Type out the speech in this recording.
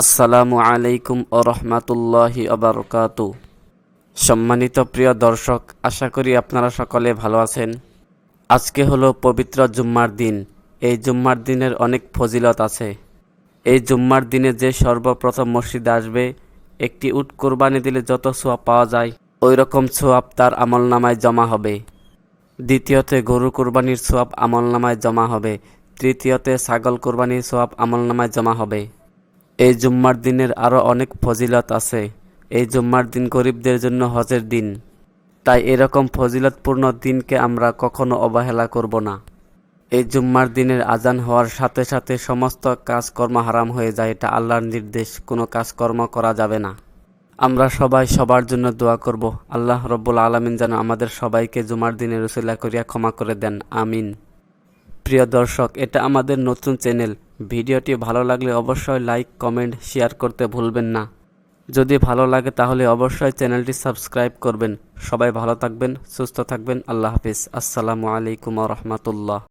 আসসালামু আলাইকুম ও রহমাতুল্লাহি আবরকাতু সম্মানিত প্রিয় দর্শক, আশা করি আপনারা সকলে ভালো আছেন। আজকে হলো পবিত্র জুম্মার দিন। এই জুম্মার দিনের অনেক ফজিলত আছে। এই জুম্মার দিনে যে সর্বপ্রথম মসজিদ আসবে, একটি উট কোরবানি দিলে যত সোয়াব পাওয়া যায় ওই রকম সোয়াব তার আমল নামায় জমা হবে। দ্বিতীয়তে গরু কোরবানির সোয়াব আমল নামায় জমা হবে। তৃতীয়তে ছাগল কোরবানির সোয়াব আমল নামায় জমা হবে। এই জুম্মার দিনের আরও অনেক ফজিলত আছে। এই জুম্মার দিন গরিবদের জন্য হজের দিন। তাই এরকম ফজিলতপূর্ণ দিনকে আমরা কখনো অবহেলা করব না। এই জুম্মার দিনের আজান হওয়ার সাথে সাথে সমস্ত কাজকর্ম হারাম হয়ে যায়, এটা আল্লাহর নির্দেশ, কোনো কাজকর্ম করা যাবে না। আমরা সবাই সবার জন্য দোয়া করব। আল্লাহ রব্বুল আলমিন যেন আমাদের সবাইকে জুমার দিনে রসিলা করিয়া ক্ষমা করে দেন। আমিন। প্রিয় দর্শক, এটা আমাদের নতুন চ্যানেল। ভিডিওটি ভালো লাগলে অবশ্যই লাইক, কমেন্ট, শেয়ার করতে ভুলবেন না। যদি ভালো লাগে তাহলে অবশ্যই চ্যানেলটি সাবস্ক্রাইব করবেন। সবাই ভালো থাকবেন, সুস্থ থাকবেন। আল্লাহ হাফিজ। আসসালামু আলাইকুম রহমতুল্লাহ।